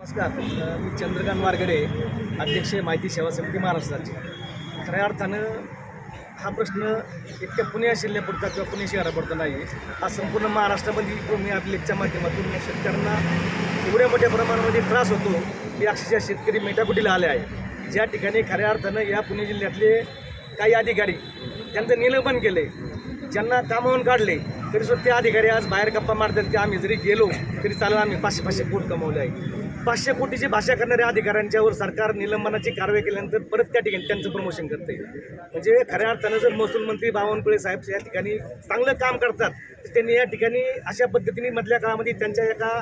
नमस्कार मी चंद्रकांत वारगडे अध्यक्ष माहिती सेवा समिती महाराष्ट्राची. खऱ्या अर्थानं हा प्रश्न इतक्या पुणे जिल्ह्यापुरता किंवा पुणे शहरापुरता नाही हा संपूर्ण महाराष्ट्रामध्ये मी अभिलेखच्या माध्यमातून शेतकऱ्यांना एवढ्या मोठ्या प्रमाणामध्ये त्रास होतो की अक्षरशः शेतकरी मेटाकुटीला आले आहे ज्या ठिकाणी खऱ्या अर्थानं या पुणे जिल्ह्यातले काही अधिकारी त्यांचं निलंबन केले ज्यांना कामावून काढले तरी सुद्धा ते अधिकारी आज बाहेर गप्पा मारतात की आम्ही जरी गेलो तरी चालेल आम्ही पाचशे पाचशे कोट कमवले आहे. पाचशे कोटीची भाषा करणाऱ्या अधिकाऱ्यांच्यावर सरकार निलंबनाची कारवाई केल्यानंतर परत त्या ठिकाणी त्यांचं प्रमोशन करते म्हणजे खऱ्या अर्थानं जर महसूल मंत्री बावनकुळे साहेब या ठिकाणी चांगलं काम करतात त्यांनी या ठिकाणी अशा पद्धतीने मधल्या काळामध्ये त्यांच्या एका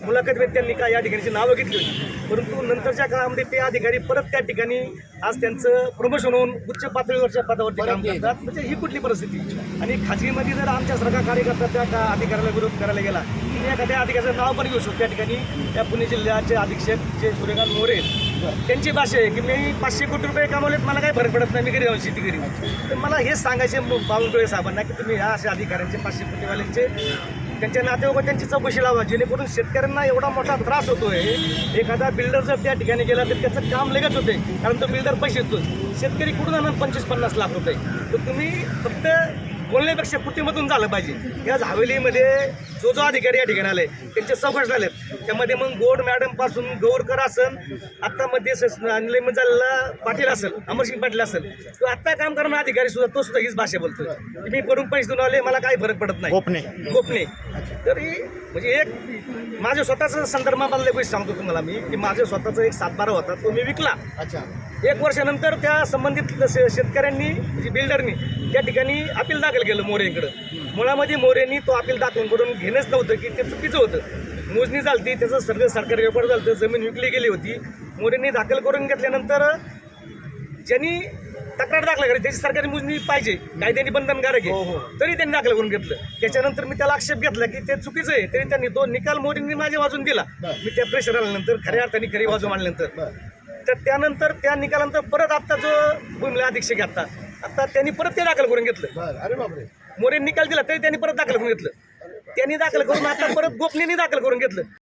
मुलाखतीमध्ये त्यांनी काय या ठिकाणची नावं घेतली होती? परंतु नंतरच्या काळामध्ये ते अधिकारी परत त्या ठिकाणी आज त्यांचं प्रमोशन होऊन उच्च पातळीवरच्या पदावरती काम करतात. म्हणजे ही कुठली परिस्थिती? आणि खाजगीमध्ये जर आमच्यासारखा कार्यकर्ता त्या का अधिकाऱ्याला विरोध करायला गेला मी एखाद्या अधिकाऱ्याचं नाव पण घेऊ शकतो. त्या ठिकाणी त्या पुणे जिल्ह्याचे अधीक्षक जे सूर्यकांत मोरे त्यांची भाषा आहे की मी पाचशे कोटी रुपये कमावलेत मला काही फरक पडत नाही मी घरी जाऊन शेती घरी तर मला हेच सांगायचे बावनकुळे साहेबांना की तुम्ही ह्या अशा अधिकाऱ्यांचे पाचशे कोटीवाल्यांचे त्यांच्या नातेवाईक त्यांची चौकशी लावा. जेणेकरून शेतकऱ्यांना एवढा मोठा त्रास होतोय. एखादा बिल्डर जर त्या ठिकाणी गेला तर त्याचं काम लगेच होते कारण तो बिल्डर पैसे देतो शेतकरी कुठून आणणार पंचवीस पन्नास लाख रुपये? तर तुम्ही फक्त बोलण्यापेक्षा कृतीमधून झालं पाहिजे. या हवेलीमध्ये जो जो अधिकारी या ठिकाणी आले त्यांचे चौकश झालेत. त्यामध्ये मग गोड मॅडमपासून गौरकर असन आता मध्ये निलंबन झालेला पाटील असेल अमरसिंग पाटील असेल तो आता काम करणारा अधिकारी सुद्धा तो सुद्धा हीच भाषा बोलतोय. की मी करून पैसे देऊन आले मला काही फरक पडत नाही. गोपने गोपने तरी म्हणजे एक माझ्या स्वतःचा संदर्भामधले पैसे सांगतो तुम्हाला मी की माझं स्वतःचा एक सातबारा होता तो मी विकला. अच्छा. एक वर्षानंतर त्या संबंधित शेतकऱ्यांनी म्हणजे बिल्डरनी त्या ठिकाणी अपील दाखल केलं मोरेकडं. मुळामध्ये मोरेनी तो अपील दाखल करून घेणंच नव्हतं की ते चुकीचं होतं. मोजणी झालती त्याचं सगळं सरकारी रेकॉर्ड झालं जमीन विकली गेली होती. मोरेंनी दाखल करून घेतल्यानंतर ज्यांनी तक्रार दाखल करायची त्याची सरकारी मोजणी पाहिजे कायद्याने बंधनकारक हो, आहे. हो. तरी त्यांनी दाखल करून घेतलं. त्याच्यानंतर मी त्याला आक्षेप घेतला की ते चुकीचं आहे. तरी त्यांनी तो निकाल मोदींनी माझ्या वाजून दिला. मी त्या प्रेशर आल्यानंतर खऱ्या अर्थाने खरी बाजू मांडल्यानंतर. तर त्यानंतर त्या निकालानंतर परत आता जो भूमीला अधीक्षक आता आता त्यांनी परत ते दाखल करून घेतलं. बरं अरे बापरे. मोरे निकाल दिला तरी त्यांनी परत दाखल करून घेतलं. त्यांनी दाखल करून आता परत गोपनीने दाखल करून घेतलं.